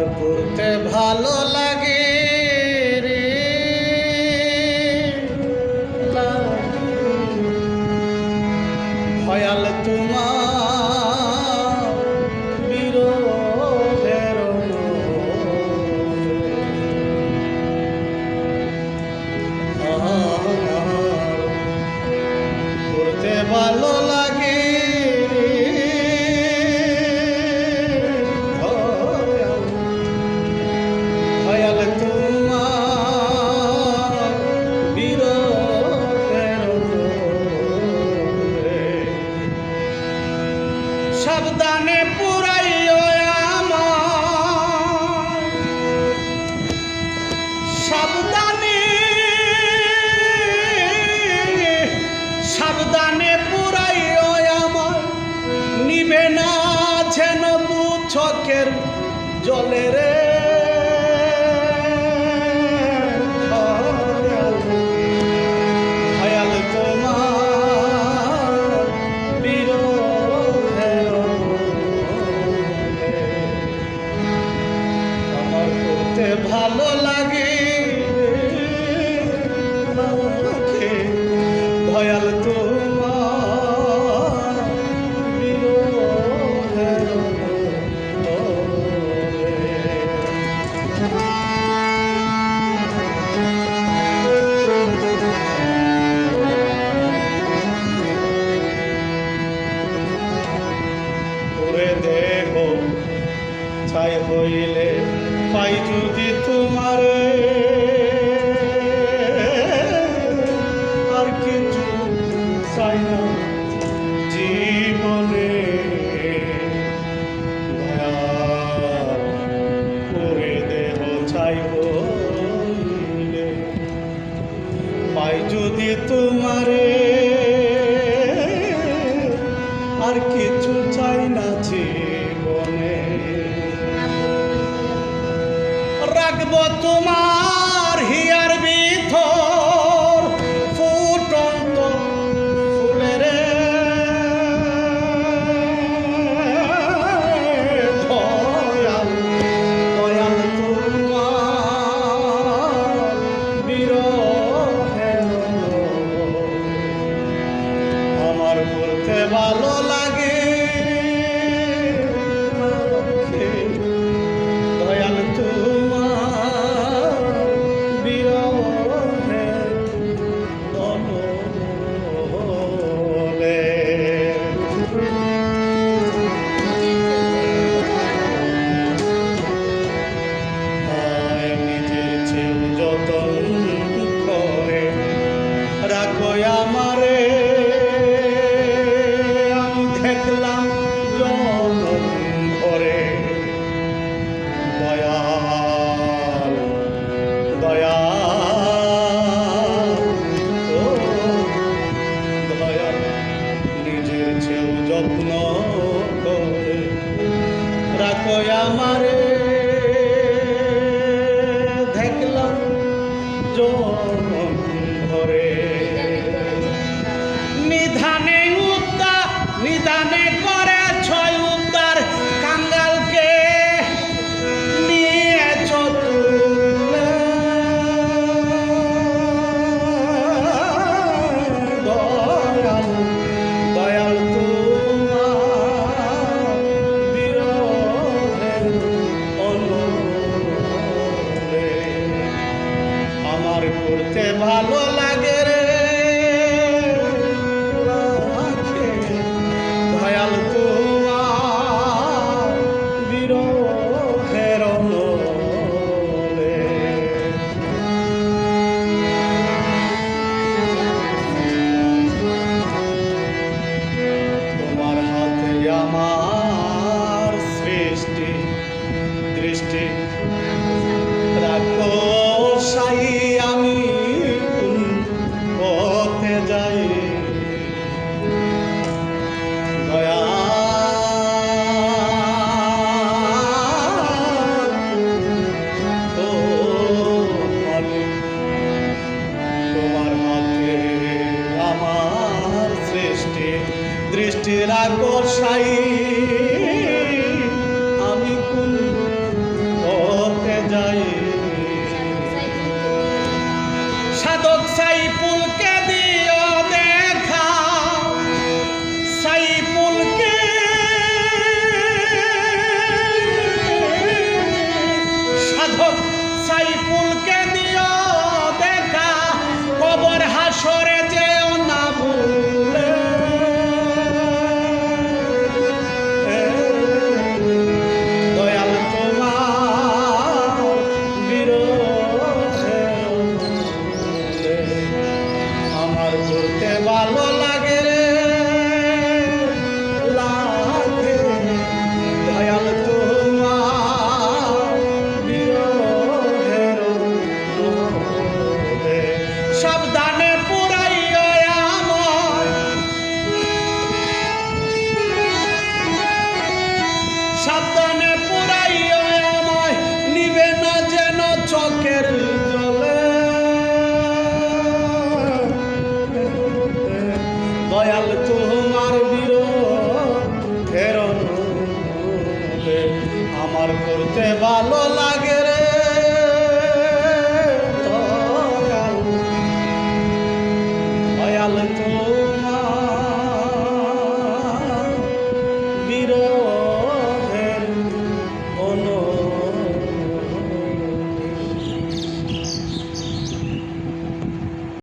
আমার পড়তে ভালো লাগে রে। ভয়াল তোমার বিরোধের পড়তে ভালো ছকের জলে রে। ভাই পাই যদি তোমারে আর কিছু চাই না জীবনে। রাখব তোমার দেখতে ভালো ডাকো আমারে। নাই বিরোধের